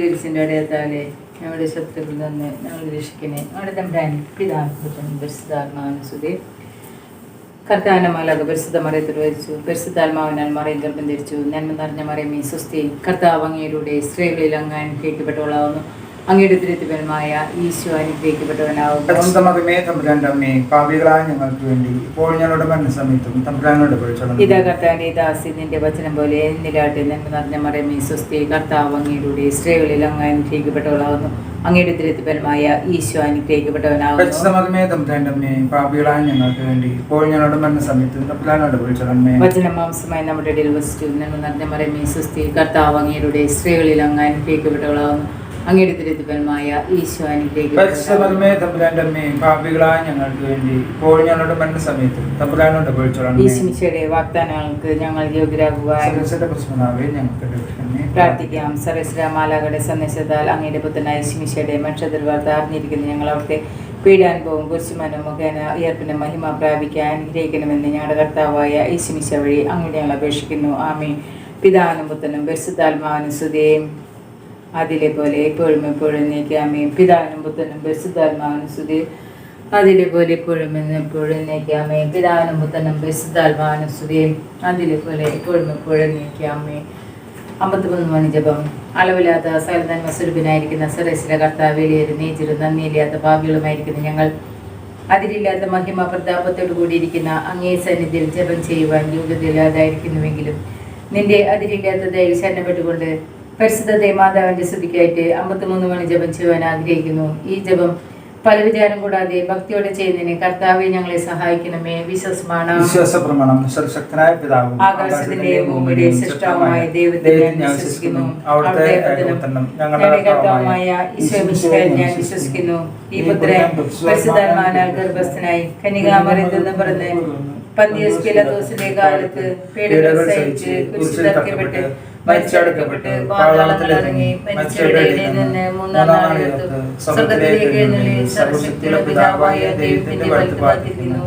ക്രിസ്തുവിന്റെ അടയത്താലെ ഞങ്ങളുടെ ശത്രുക്കളിൽ നിന്ന് ഞങ്ങൾ രക്ഷിക്കണേ. ഞങ്ങളുടെ തമ്പാനി പിതാപുത്രൻ പരിശുദ്ധാത്മാനുസുതി കർത്താനമാലാക പരിശുദ്ധ മറിയത്തിൽ വരിച്ചു. പരിശുദ്ധാത്മാവിനാൽ മറിയം ഗർഭം ധരിച്ചു. നന്മ നിറഞ്ഞ മറിയമേ സുസ്തി കർത്താവ് അങ്ങയിലൂടെ സ്ത്രീകളിൽ അങ്ങാൻ അനുഗ്രഹിക്കപ്പെട്ടവളാവുന്നു അങ്ങയുടെ തിരുത്തിപരമായ ഈശോ അമ്മേ പാപികളായ ഞങ്ങൾക്ക് വേണ്ടി ഇപ്പോൾ ഞങ്ങളുടെ മരണസമയത്തും തമ്പുരാനോട് പഠിച്ചോളാം ഇതാ കർത്താവിന്റെ ദാസി നിന്റെ വചനം പോലെ എന്നിലാട്ടെ നന്മ നിറഞ്ഞ കർത്താവ് അങ്ങയുടെ സ്ത്രീകളിൽ അങ്ങ് അനുഗ്രഹിക്കപ്പെട്ടവളാകുന്നു. അങ്ങയുടെ തിരുത്തിപരമായ ഈശോ അനുഗ്രഹിക്കപ്പെട്ടവനാകുന്നു. അമ്മേ പാപികളായ ഞങ്ങൾക്ക് വേണ്ടി ഇപ്പോൾ ഞങ്ങളുടെ മരണസമയത്തും തമ്പുരാനോട് പഠിച്ചോളമേ വചനമാംസമായി നമ്മുടെ ഇടയിൽ വസിച്ചു. നന്മ നിറഞ്ഞ കർത്താവ് അങ്ങയുടെ സ്ത്രീകളിൽ അങ്ങ് അനുഗ്രഹിക്കപ്പെട്ടവളാവുന്നു അങ്ങയുടെ തിരുത്തിപരമായ ഈശോ തമ്പുരാന്റെ അമ്മേ പാപികളായ ഞങ്ങൾക്ക് വേണ്ടി ഇപ്പോൾ ഞങ്ങളുടെ തമ്പുരാനോട് ഈശ്മിശയുടെ വാഗ്ദാനങ്ങൾക്ക് ഞങ്ങൾ. പ്രാർത്ഥിക്കാം. സരസ്രമാലകളുടെ സന്ദേശത്താൽ അങ്ങയുടെ പുത്രനായ ഈശ്മിശയുടെ മനുഷ്യദുർവാർത്ത അറിഞ്ഞിരിക്കുന്ന. ഞങ്ങൾ അവിടുത്തെ പീഡാനുഭവം കുരിശുമനം മുഖേന ഉയർപ്പിന് മഹിമ പ്രാപിക്കാൻ അനുഗ്രഹിക്കണമെന്ന് ഞങ്ങളുടെ കർത്താവായ ഈശ്മിശ വഴി അങ്ങയുടെ ഞങ്ങൾ അപേക്ഷിക്കുന്നു. ആമേ പിതാനും പുത്രനും പരിശുദ്ധാത്മാവിനും സുതയും അതിലെ പോലെ എപ്പോഴും എപ്പോഴും നീക്കാമേ പിതാവിനും പുത്രനും പരിശുദ്ധാത്മാവിനും സുതി അതിലെ പോലെ എപ്പോഴും എപ്പോഴും നീക്കാമേ പിതാവിനും പുത്രനും പരിശുദ്ധാത്മാവിനും സ്തുതി. അതിലെ പോലെ എപ്പോഴും എപ്പോഴും നീക്കാമേ അമ്പത്തിമൂന്ന് മണി ജപം. അളവില്ലാത്ത സകലനന്മ സ്വരൂപനായിരിക്കുന്ന സരസിലെ കർത്താവിലേര് നീച്ചിലും നന്ദിയില്ലാത്ത ഭാവികളുമായിരിക്കുന്ന ഞങ്ങൾ. അതിരില്ലാത്ത മഹിമ പ്രതാപത്തോടു കൂടിയിരിക്കുന്ന അങ്ങേ സന്നിധിയിൽ ജപം ചെയ്യുവാൻ യോഗ്യതയില്ലാതായിരിക്കുന്നുവെങ്കിലും നിന്റെ അതിരില്ലാത്ത ദയയിൽ ശരണപ്പെട്ടുകൊണ്ട് പരിശുദ്ധത്തെ ദേമാതാവിന്റെ സ്തുതിക്കായിട്ട് അമ്പത്തിമൂന്ന് മണി ജപം ചെയ്യുവാൻ ആഗ്രഹിക്കുന്നു. ഈ ജപം പല വിചാരം കൂടാതെ ഭക്തിയോടെ ചെയ്യുന്നതിന് കർത്താവെ ഞങ്ങളെ സഹായിക്കണമേ. വിശ്വസമാണ്. വിശ്വാസപ്രമാണം. സർവശക്തനായ പിതാവും ആകാശത്തിന്റെയും ഭൂമിയുടെയും സൃഷ്ടാവുമായ ദൈവത്തെ ഞാൻ വിശ്വസിക്കുന്നു. അവിടുത്തെ അവിടുത്തെ ഏകപുത്രനും ഞങ്ങളുടെ കർത്താവുമായ ഈശോ ഞാൻ വിശ്വസിക്കുന്നു. ഈ പുത്രൻ ഗർഭസ്ഥനായി കന്യകാമറിയത്തിൽ നിന്ന് പറഞ്ഞ് പന്തിയസ് പിലത്തോസിന്റെ കാലത്ത് പേടുകൾ സഹിച്ച് കുരിശിൽ മൂന്നാം നാൾ സ്വർഗത്തിലേക്ക് സർവശക്തിയുള്ള പിതാവായ ദൈവത്തിന്റെ വലത്ത് പാർത്തിരിക്കുന്നു.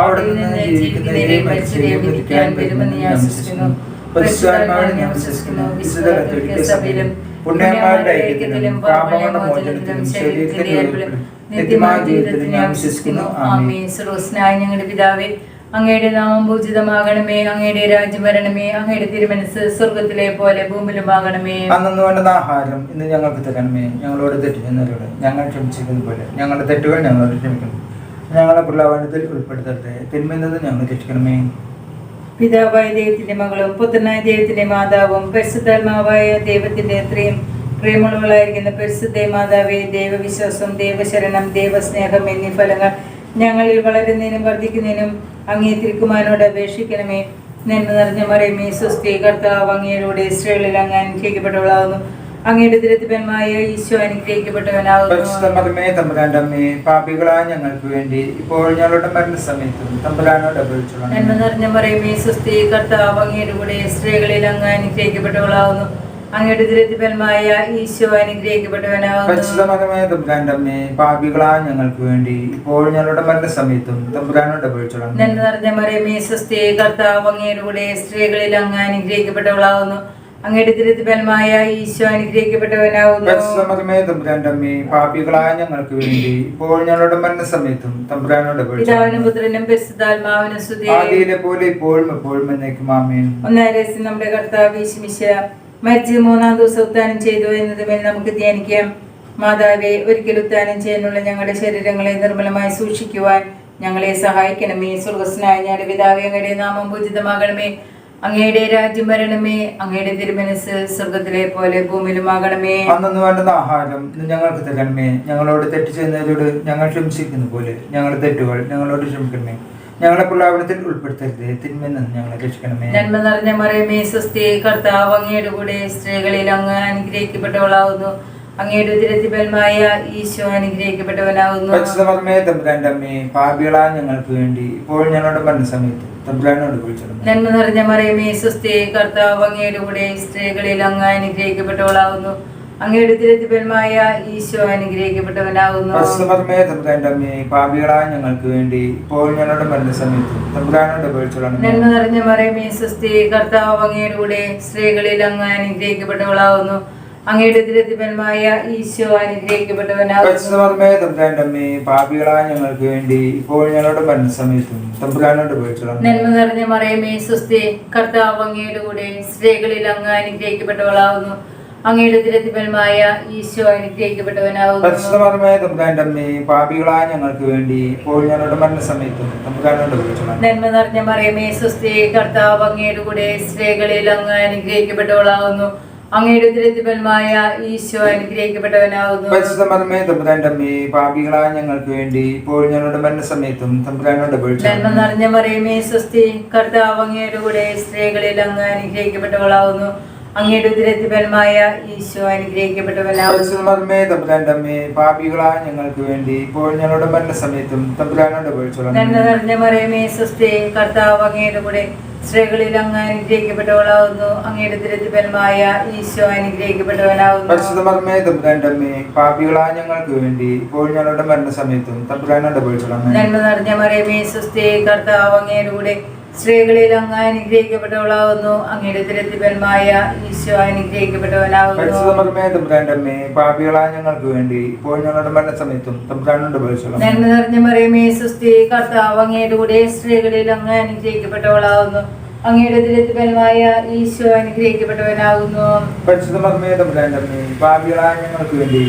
അവിടെ നിന്ന് ജീവിക്കുന്നതിനെയും മരിച്ചവരെയും വിധിക്കാൻ വരുമെന്ന് ഞാൻ വിശ്വസിക്കുന്നു. പരിശുദ്ധാത്മാവിനെ ഞാൻ വിശ്വസിക്കുന്നു. വിശുദ്ധ കത്തോലിക്ക സഭയിലും പുണ്യന്മാരുടെ ഐക്യത്തിലും പാപമോചനത്തിലും ശരീരത്തിന്റെ നിത്യമായ ജീവിതത്തിൽ ഞാൻ വിശ്വസിക്കുന്നു. ആമേ സർവസ്നായ ഞങ്ങളുടെ പിതാവേ അങ്ങയുടെ നാമം പൂജിതമാകണമേ അങ്ങയുടെ രാജ്യം വരണമേ അങ്ങയുടെ തിരുമനസ് സ്വർഗത്തിലെ പോലെ ഭൂമിയിലുമാകണമേ അന്നു വേണ്ടുന്ന ആഹാരം ഇന്ന് ഞങ്ങൾക്ക് തരണമേ. ഞങ്ങളോട് തെറ്റ് ചെയ്യുന്നവരോട് ഞങ്ങൾ ക്ഷമിച്ചിരിക്കുന്ന പോലെ ഞങ്ങളുടെ തെറ്റുകൾ ഞങ്ങളോട് ക്ഷമിക്കണം. ഞങ്ങളെ പ്രലാപനത്തിൽ ഉൾപ്പെടുത്തരുത്. തിന്മെന്നത് ഞങ്ങൾ രക്ഷിക്കണമേ. പിതാവായ ദൈവത്തിന്റെ മകളും പുത്രനായ ദൈവത്തിന്റെ മാതാവും പരിശുദ്ധാത്മാവായ ദൈവത്തിന്റെ അത്രയും പ്രേമുള്ളവളായിരിക്കുന്ന പരിശുദ്ധ മാതാവേ ദൈവവിശ്വാസം ദൈവശരണം ദൈവസ്നേഹം എന്നീ ഫലങ്ങൾ ഞങ്ങളിൽ വളരുന്നതിനും വർദ്ധിക്കുന്നതിനും അങ്ങേ തിരുക്കുമാരനോട് അപേക്ഷിക്കണമേ. നന്മ നിറഞ്ഞ മറിയമേ സ്വസ്തി കർത്താവ് അങ്ങയുടെ സ്ത്രീകളിൽ അങ്ങ് അനുഗ്രഹിക്കപ്പെട്ടവളാകുന്നു. അങ്ങയുടെ തിരുത്തിപ്പന്മായ ഈശോ അനുഗ്രഹിക്കപ്പെട്ടവനാകുന്നു. പാപികളായ ഞങ്ങൾക്ക് വേണ്ടി ഇപ്പോൾ ഞങ്ങളുടെ മരണസമയത്തും തമ്പുരാനോട് അപേക്ഷിച്ചു നന്മ നിറഞ്ഞ മറിയമേ സ്വസ്തി കർത്താവ് അങ്ങയുടെ കൂടെ സ്ത്രീകളിൽ അങ്ങ് അനുഗ്രഹിക്കപ്പെട്ടവളാകുന്നു. അങ്ങയുടെ തിരുത്തിപ്പന്മായ ഈശോ അനുഗ്രഹിക്കപ്പെട്ടവനാകുന്നു. തമ്പുരാന്റെ അമ്മേ പാപികളായ ഞങ്ങൾക്ക് വേണ്ടി ഇപ്പോൾ ഞങ്ങളുടെ മരണസമയത്തും തമ്പുരാനോട് അപേക്ഷിച്ചോളാം നന്മ നിറഞ്ഞ മറിയമേ സ്വസ്തി കർത്താവ് അങ്ങയുടെ കൂടെ സ്ത്രീകളിൽ അങ്ങ് അനുഗ്രഹിക്കപ്പെട്ടവളാകുന്നു. അങ്ങയുടെ ഈശോ അനുഗ്രഹിക്കപ്പെട്ടവനാകുന്നു. തമ്പുരാന്റെ അമ്മേ പാപികളായ ഞങ്ങൾക്ക് വേണ്ടി ഇപ്പോൾ ഞങ്ങളുടെ മരണസമയത്തും തമ്പുരാനോട് പിതാവിനും പുത്രനും പരിശുദ്ധാത്മാവിനും സ്തുതി. ആദിയിലെ പോലെ ഇപ്പോഴും എപ്പോഴും എന്നേക്കും ആമേൻ ഒന്നാം രഹസ്യം നമ്മുടെ കർത്താവ് ഈശുമിശ മരിച്ച് മൂന്നാം ദിവസം ഉത്താനം ചെയ്തു എന്നതുമേൽ നമുക്ക് ധ്യാനിക്കാം. മാതാവെ ഒരിക്കൽ ഉത്താനം ചെയ്യാനുള്ള ഞങ്ങളുടെ ശരീരങ്ങളെ നിർമ്മലമായി സൂക്ഷിക്കുവാൻ ഞങ്ങളെ സഹായിക്കണമേ. സ്വർഗസ്നായ ഞങ്ങളുടെ പിതാവെ അങ്ങയുടെ നാമം പൂജിതമാകണമേ. അങ്ങയുടെ രാജ്യം വരണമേ. അങ്ങയുടെ തിരുമനസ് സ്വർഗത്തിലെ പോലെ ഭൂമിയിലുമാകണമേ. അന്നു വേണ്ടുന്ന ആഹാരം ഞങ്ങൾക്ക് തരണമേ. ഞങ്ങളോട് തെറ്റ് ചെയ്യുന്നവരോട് ഞങ്ങൾ ക്ഷമിച്ചിരിക്കുന്ന പോലെ ഞങ്ങളുടെ തെറ്റുകൾ ഞങ്ങളോട് ക്ഷമിക്കണമേ. ഞങ്ങളെ പ്രലാപനത്തിൽ ഉൾപ്പെടുത്തരുത്. തിന്മയിൽ നിന്ന് ഞങ്ങളെ രക്ഷിക്കണമേ. നന്മ നിറഞ്ഞ മറിയമേ സ്വസ്തി കർത്താവ് അങ്ങയുടെ കൂടെ സ്ത്രീകളിൽ അങ്ങ് അനുഗ്രഹിക്കപ്പെട്ടവളാവുന്നു. അങ്ങയുടെ ഉദരത്തിപരമായ ഈശോ അനുഗ്രഹിക്കപ്പെട്ടവനാവുന്നു. പരിശുദ്ധമേ തമ്പുരാന്റെ അമ്മേ പാപികളായ ഞങ്ങൾക്ക് വേണ്ടി ഇപ്പോൾ ഞങ്ങളുടെ മരണസമയത്ത് തമ്പുരാനോട് വിളിച്ചിരുന്നു നന്മ നിറഞ്ഞ മറിയമേ സ്വസ്തി കർത്താവ് അങ്ങയുടെ കൂടെ സ്ത്രീകളിൽ അങ്ങ് അനുഗ്രഹിക്കപ്പെട്ടവളാവുന്നു. അങ്ങയുടെ തിരുത്തിപ്പനുമായ ഈശോ അനുഗ്രഹിക്കപ്പെട്ടവനാകുന്നു. പാപികളായ ഞങ്ങൾക്ക് വേണ്ടി ഇപ്പോൾ ഞങ്ങളുടെ മരണസമയത്ത് തമ്പുരാനോട് നന്മ നിറഞ്ഞ മറിയമേ സ്വസ്തി കർത്താവ് അങ്ങയുടെ കൂടെ സ്ത്രീകളിൽ അങ്ങ് അനുഗ്രഹിക്കപ്പെട്ടവളാകുന്നു. അങ്ങയുടെ തിരുത്തിപ്പനുമായ ഈശോ അനുഗ്രഹിക്കപ്പെട്ടവനാകുന്നു. പാപികളായ ഞങ്ങൾക്ക് വേണ്ടി ഇപ്പോൾ ഞങ്ങളുടെ മരണസമയത്തും തമ്പുരാനോട് നന്മ നിറഞ്ഞ മറിയമേ സ്വസ്തി കർത്താവ് അങ്ങയുടെ കൂടെ സ്ത്രീകളിൽ അങ്ങ് അനുഗ്രഹിക്കപ്പെട്ടവളാകുന്നു. അങ്ങയുടെ ഈശോ പാപികളായ ഞങ്ങൾക്ക് വേണ്ടി ഇപ്പോൾ ഞങ്ങളുടെ മരണസമയത്തും തമ്പുരാനോട് പോയിച്ചുള്ള നന്മ നിറഞ്ഞ മറിയമേ സുസ്ഥി കർത്താവ് അങ്ങയുടെ കൂടെ സ്ത്രീകളിൽ അങ്ങ് അനുഗ്രഹിക്കപ്പെട്ടവളാകുന്നു അങ്ങയുടെ ദുരിതപരമായ ഈശോ പരിശുദ്ധമേ തമ്പുരാന്റെ അമ്മേ പാപികളായ ഞങ്ങൾക്ക് വേണ്ടി ഇപ്പോൾ ഞങ്ങളുടെ മരണസമയത്തും തമ്പുരാനോട് നന്മ നിറഞ്ഞ മറിയമേ സ്വസ്തി കർത്താവ് അങ്ങയുടെ കൂടെ സ്ത്രീകളിൽ അങ്ങ് അനുഗ്രഹിക്കപ്പെട്ടവളാകുന്നു അങ്ങയുടെ ഈശോ ഞങ്ങൾക്ക് വേണ്ടി. ഇപ്പോൾ ഞങ്ങളുടെ മരണസമയത്തും തമ്പുരാനോട് നിറഞ്ഞ മറിയമേ സുസ്ഥി കർത്താവ് അങ്ങയുടെ കൂടെ സ്ത്രീകളിൽ അങ്ങ് അനുഗ്രഹിക്കപ്പെട്ടവളാവുന്നു. അങ്ങയുടെ ദുരിതപരമായ ഈശോ അനുഗ്രഹിക്കപ്പെട്ടവനാവുന്നു. ഞങ്ങൾക്ക് വേണ്ടി. ഇപ്പോൾ ഞങ്ങളുടെ മരണസമയത്തും തമ്പുരാനോട് നന്മ നിറഞ്ഞ മറിയമേ സുസ്ഥി കർത്താവ് അങ്ങയുടെ കൂടെ സ്ത്രീകളിൽ അങ്ങ് അനുഗ്രഹിക്കപ്പെട്ടവളാകുന്നു അങ്ങയുടെ തിരുത്തിപ്പന്മായ ഈശോ അനുഗ്രഹിക്കപ്പെട്ടവനാകുന്നു പാപികളായ ഞങ്ങൾക്ക് വേണ്ടി ഇപ്പോൾ ഞങ്ങളുടെ മരണസമയത്തും തമ്പുരാനോട് പോയിച്ചുള്ള നന്മ നിറഞ്ഞ മറിയമേ സുസ്ഥി കർത്താവ് അങ്ങയുടെ കൂടെ സ്ത്രീകളിൽ അങ്ങ് അനുഗ്രഹിക്കപ്പെട്ടവളാകുന്നു അങ്ങയുടെ തിരുത്തിപ്പന്മായ ഈശോ അനുഗ്രഹിക്കപ്പെട്ടവനാകുന്നു അമ്മേ പാപികളായ ഞങ്ങൾക്ക് വേണ്ടി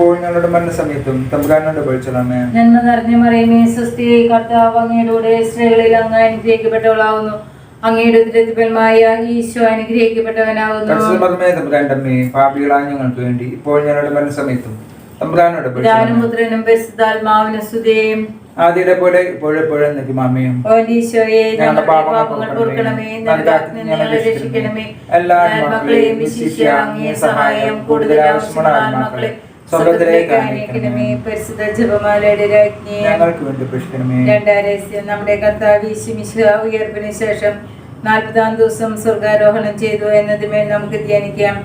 ഇപ്പോൾ ഞങ്ങളുടെ മരണസമയത്തും തമ്പുരാനോട് പഠിച്ചതാമേ നന്മ നിറഞ്ഞ മറിയമേ സ്വസ്തി കർത്താവ് അങ്ങയുടെ കൂടെ സ്ത്രീകളിൽ അങ്ങ് അനുഗ്രഹിക്കപ്പെട്ടവളാവുന്നു. അങ്ങയുടെ ദുരിതപരമായ ഈശോ അനുഗ്രഹിക്കപ്പെട്ടവനാവുന്നു. പാപികളായ ഞങ്ങൾക്ക് വേണ്ടി ഇപ്പോൾ ഞങ്ങളുടെ മരണസമയത്തും തമ്പുരാനോട് പിതാവിനും പോയിച്ചുള്ള പുത്രനും പരിശുദ്ധാത്മാവിനും സ്തുതിയും ആദ്യത്തെ പോലെ ഇപ്പോഴെപ്പോഴും നിൽക്കും ഈശോയെ ഞങ്ങളുടെ പാപങ്ങൾ പാപങ്ങൾ പൊറുക്കണമേ നരകാഗ്നി ഞങ്ങളെ രക്ഷിക്കണമേ. എല്ലാ ആത്മാക്കളെയും വിശിഷ്യ അങ്ങേ സഹായം കൂടുതൽ ആവശ്യമുള്ള ആത്മാക്കളെ. പരിശുദ്ധ ജപമാലയുടെ രാജ്ഞി. ഞങ്ങൾക്ക് വേണ്ടി നമ്മുടെ കർത്താവ് ഉയർപ്പിന് ശേഷം നാൽപ്പതാം ദിവസം സ്വർഗാരോഹണം ചെയ്തു എന്നതിന്മേൽ നമുക്ക് ധ്യാനിക്കാം.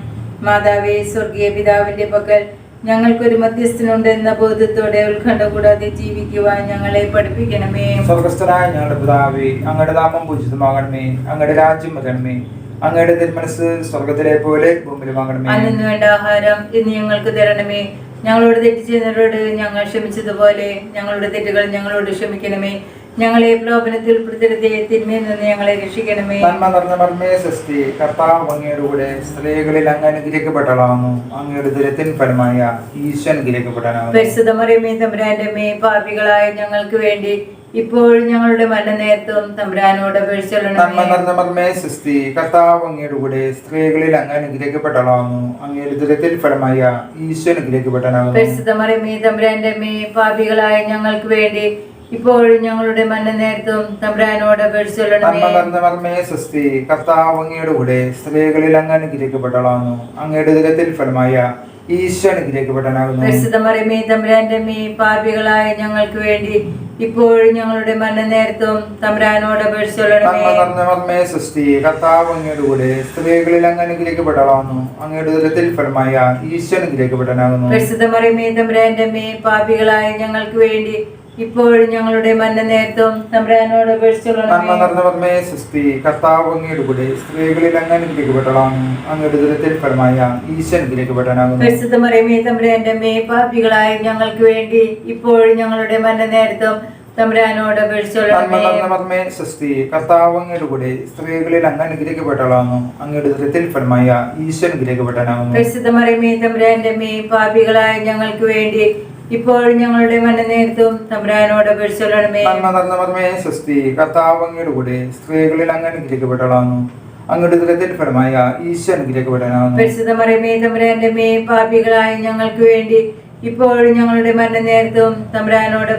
മാതാവേ സ്വർഗീയ പിതാവിന്റെ പക്കൽ ഞങ്ങൾക്കൊരു മധ്യസ്ഥനുണ്ട് എന്ന ബോധത്തോടെ ഉത്കണ്ഠ കൂടാതെ ജീവിക്കുവാൻ ഞങ്ങളെ പഠിപ്പിക്കണമേ. സ്വർഗസ്ഥനായ ഞങ്ങളുടെ പിതാവേ അങ്ങയുടെ നാമം പൂജിതമാകണമേ. അങ്ങയുടെ രാജ്യം വരണമേ. അങ്ങയുടെ തിരുമനസ് സ്വർഗത്തിലെ പോലെ ഭൂമിയിലുമാകണമേ അന്നു വേണ്ട ആഹാരം ഇന്ന് ഞങ്ങൾക്ക് തരണമേ. ഞങ്ങളോട് തെറ്റ് ചെയ്യുന്നവരോട് ഞങ്ങൾ ക്ഷമിച്ചതുപോലെ ഞങ്ങളുടെ തെറ്റുകൾ ഞങ്ങളോട് ക്ഷമിക്കണമേ. ഞങ്ങളെ പ്രലോഭനത്തിൽ ഉൾപ്പെടുത്തരുതേ തിന്മയിൽ നിന്ന് ഞങ്ങളെ രക്ഷിക്കണമേ. നന്മ നിറഞ്ഞ മർമ്മേ സൃഷ്ടി കർത്താവ് അങ്ങയുടെ കൂടെ സ്ത്രീകളിൽ അങ്ങ് അനുഗ്രഹിക്കപ്പെട്ടളാവുന്നു അങ്ങയുടെ ദുരത്തിൻ ഫലമായ ഈശോ അനുഗ്രഹിക്കപ്പെടാനാവുന്നു. പരിശുദ്ധ മറിയമേ തമ്പുരാന്റെ മേ പാപികളായ ഞങ്ങൾക്ക് വേണ്ടി ഇപ്പോഴും ഞങ്ങളുടെ മരണനേരത്തും തമ്പുരാനോട് അപേക്ഷിച്ചൊള്ളണമേ നിറഞ്ഞ കർത്താവ് അങ്ങയുടെ കൂടെ സ്ത്രീകളിൽ അങ്ങ് അനുഗ്രഹിക്കപ്പെട്ടളാവുന്നു അങ്ങയുടെ ദുരത്തിൽ ഫലമായ ഈശോ അനുഗ്രഹിക്കപ്പെടാനാവുന്നു പരിശുദ്ധ മറിയമേ തമ്പുരാന്റെ മേ പാപികളായ ഞങ്ങൾക്ക് വേണ്ടി ഇപ്പോഴും ഞങ്ങളുടെ മരണനേരത്തും തമ്പുരാനോട് അപേക്ഷിച്ചൊള്ളണമേ നിറഞ്ഞ കർത്താവ് അങ്ങയുടെ കൂടെ സ്ത്രീകളിൽ അങ്ങ് അനുഗ്രഹിക്കപ്പെട്ടളാവുന്നു അങ്ങയുടെ ദുരത്തിൽ ഫലമായ ഈശോ അനുഗ്രഹിക്കപ്പെടാനാകുന്നു പരിശുദ്ധ മറിയമേ തമ്പുരാന്റെ മേ പാപികളായ ഞങ്ങൾക്ക് വേണ്ടി ഇപ്പോഴും ഞങ്ങളുടെ മരണനേരത്തും തമ്പുരാനോട് നിറഞ്ഞ മർമ്മേ സൃഷ്ടി. കർത്താവ് അങ്ങയുടെ കൂടെ സ്ത്രീകളിൽ അങ്ങ് അനുഗ്രഹിക്കപ്പെട്ടളാവുന്നു അങ്ങയുടെ ദുരത്തിൽ ഫലമായ അനുഗ്രഹിക്കപ്പെടാനാകുന്നു. തമ്പുരാന്റെ മേ പാപികളായ ഞങ്ങൾക്ക് വേണ്ടി ഇപ്പോഴും ഞങ്ങളുടെ തമ്പുരാനോട് സൃഷ്ടി കർത്താവ് അങ്ങയുടെ കൂടെ സ്ത്രീകളിൽ അങ്ങ് അങ്ങയുടെ ഫലമായ തമ്പുരാന്റെ മേ പാപികളായ ഞങ്ങൾക്ക് വേണ്ടി ഇപ്പോഴും ഞങ്ങളുടെ മന്ന തമ്പുരാനോട് കർത്താവ് അങ്ങയുടെ കൂടെ സ്ത്രീകളിൽ അങ്ങ് അങ്ങയുടെ ദുരത്തിൽ ഫലമായ ഈശ്വരൻ അനുഗ്രഹിക്കപ്പെടാനാകുന്നു പരിശുദ്ധ മറിയമേ തമ്പുരാന്റെ മേ പാപികളായ ഞങ്ങൾക്ക് വേണ്ടി ഇപ്പോഴും ഞങ്ങളുടെ മരണനേരത്തും തമ്പുരാനോട് അപേക്ഷിച്ചൊള്ളണമേ നന്മ നിറഞ്ഞ മർമ്മേ സൃഷ്ടി കർത്താവ് അങ്ങയുടെ കൂടെ സ്ത്രീകളിൽ അങ്ങ് അനുഗ്രഹിക്കപ്പെട്ടളാവുന്നു അങ്ങയുടെ ദുരത്തിൽ ഫലമായ ഈശോ അനുഗ്രഹിക്കപ്പെടാനാകുന്നു തമ്പുരാന്റെ മേ പാപികളായ ഞങ്ങൾക്ക് വേണ്ടി ഇപ്പോഴും ഞങ്ങളുടെ മരണനേരത്തും തമ്പുരാനോട്